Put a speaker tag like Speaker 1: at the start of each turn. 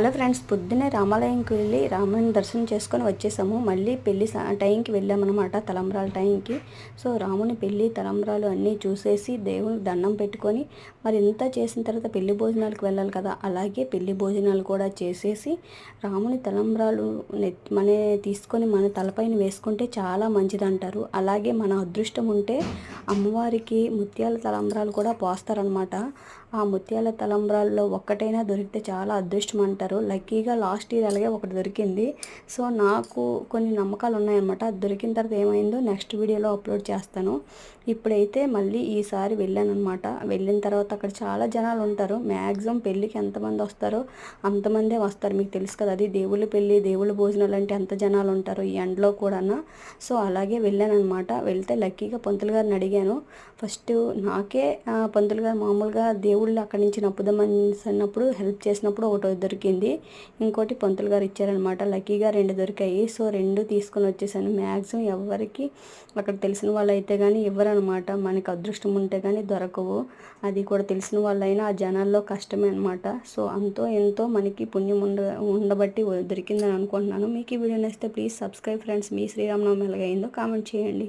Speaker 1: Hello friends పొద్దున్నే రామాలయంకి వెళ్ళి రాముని దర్శనం చేసుకొని వచ్చేసాము. మళ్ళీ పెళ్ళి టైంకి వెళ్ళామన్నమాట తలంబ్రాల టైంకి. సో రాముని పెళ్ళి తలంబ్రాలు అన్నీ చూసేసి దేవుని దండం పెట్టుకొని మరి ఇంత చేసిన తర్వాత పెళ్ళి భోజనాలకు వెళ్ళాలి కదా. అలాగే పెళ్ళి భోజనాలు కూడా చేసేసి రాముని తలంబ్రాలు నెట్ మన తీసుకొని మన తలపైన వేసుకుంటే చాలా మంచిది అంటారు అలాగే మన అదృష్టం ఉంటే అమ్మవారికి ముత్యాల తలంబ్రాలు కూడా పోస్తారనమాట ఆ ముత్యాల తలంబ్రాల్లో ఒక్కటైనా దొరికితే చాలా అదృష్టం అంటారు. లక్కీగా లాస్ట్ ఇయర్ అలాగే ఒకటి దొరికింది. సో నాకు కొన్ని నమ్మకాలు ఉన్నాయన్నమాట. అది దొరికిన తర్వాత ఏమైందో నెక్స్ట్ వీడియోలో అప్లోడ్ చేస్తాను. ఇప్పుడైతే మళ్ళీ ఈసారి వెళ్ళాను అనమాట వెళ్ళిన తర్వాత అక్కడ చాలా జనాలు ఉంటారు. మ్యాక్సిమం పెళ్ళికి ఎంతమంది వస్తారో అంతమందే వస్తారు. మీకు తెలుసు కదా అది దేవుళ్ళ పెళ్ళి దేవుళ్ళ భోజనాలు అంటే ఎంత జనాలు ఉంటారో ఈ ఎండలో కూడా సో అలాగే వెళ్ళాను అనమాట వెళ్తే లక్కీగా పంతులు గారిని అడిగాను. ఫస్ట్ నాకే పంతులు గారు మామూలుగా దేవుళ్ళు అక్కడి నుంచి నప్పుదమని అన్నప్పుడు హెల్ప్ చేసినప్పుడు ఒకటి దొరికింది ఇంకోటి పంతులు గారు ఇచ్చారనమాట లక్కీగా రెండు దొరికాయి. సో రెండు తీసుకొని వచ్చేసాను. మ్యాక్సిమం ఎవరికి అక్కడ తెలిసిన వాళ్ళు అయితే కానీ ఇవ్వరనమాట మనకి అదృష్టం ఉంటే కానీ దొరకవు. అది కూడా తెలిసిన వాళ్ళైనా ఆ జనాల్లో కష్టమే అనమాట సో అంతో ఎంతో మనకి పుణ్యం ఉండ ఉండబట్టి దొరికిందని అనుకుంటున్నాను. మీకు ఈ వీడియో నచ్చితే ప్లీజ్ సబ్స్క్రైబ్ ఫ్రెండ్స్. మీ శ్రీరామనవమి ఎలాగైందో కామెంట్ చేయండి.